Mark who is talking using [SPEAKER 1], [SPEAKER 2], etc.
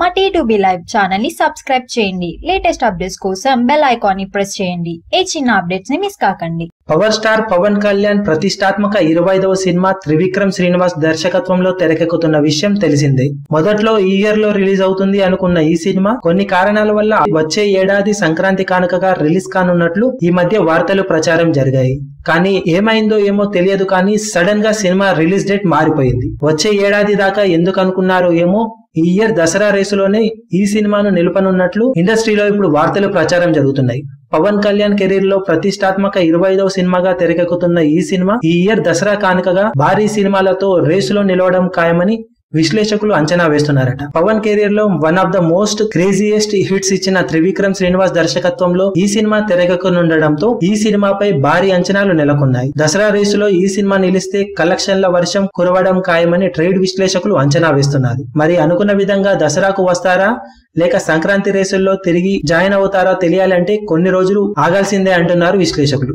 [SPEAKER 1] మా T two live ఛానల్ని subscribe చేయండి. లేటెస్ట్ అప్డేట్స్ కోసం బెల్ ఐకాన్ని ప్రెస్ చేయండి. ఏ చిన్న అప్డేట్స్ని మిస్ కాకండి.
[SPEAKER 2] పవర్ స్టార్ పవన్ కళ్యాణ్ ప్రతిష్టాత్మక ఇరవై ఐదవ సినిమా త్రివిక్రమ్ శ్రీనివాస్ దర్శకత్వంలో తెరకెక్కుతున్న విషయం తెలిసిందే. మొదట్లో ఈ ఇయర్లో రిలీజ్ అవుతుంది అనుకున్న ఈ సినిమా కొన్ని కారణాల వల్ల వచ్చే ఏడాది సంక్రాంతి కానుకగా రిలీజ్ కానున్నట్లు ఈ మధ్య వార్తలు ప్రచారం జరిగాయి. కానీ ఏమైందో ఏమో తెలియదు కానీ సడన్గా సినిమా రిలీజ్ డేట్ మారిపోయింది. వచ్చే ఏడాది దాకా ఎందుకు అనుకున్నారో ఏమో ఈ ఇయర్ దసరా రేసులోనే ఈ సినిమాను నిలుపనున్నట్లు ఇండస్ట్రీలో ఇప్పుడు వార్తలు ప్రచారం జరుగుతున్నాయి. పవన్ కళ్యాణ్ కెరీర్లో ప్రతిష్టాత్మక ఇరవై ఐదవ సినిమాగా తెరకెక్కుతున్న ఈ సినిమా ఈ ఇయర్ దసరా కానుకగా భారీ సినిమాలతో రేసులో నిలవడం ఖాయమని విశ్లేషకులు అంచనా వేస్తున్నారట. పవన్ కెరీర్లో one of the most craziest hits ఇచ్చిన త్రివిక్రమ్ శ్రీనివాస్ దర్శకత్వంలో ఈ సినిమా తెరకెక్కనుండడంతో ఈ సినిమాపై భారీ అంచనాలు నెలకొన్నాయి. దసరా రేసులో ఈ సినిమా నిలిస్తే కలెక్షన్ల వర్షం కురవడం ఖాయమని ట్రేడ్ విశ్లేషకులు అంచనా వేస్తున్నారు. మరి అనుకున్న విధంగా దసరాకు వస్తారా? లేక సంక్రాంతి రేసుల్లో తిరిగి జాయిన్ అవుతారా తెలియాలంటే కొన్ని రోజులు ఆగాల్సిందే అంటున్నారు విశ్లేషకులు.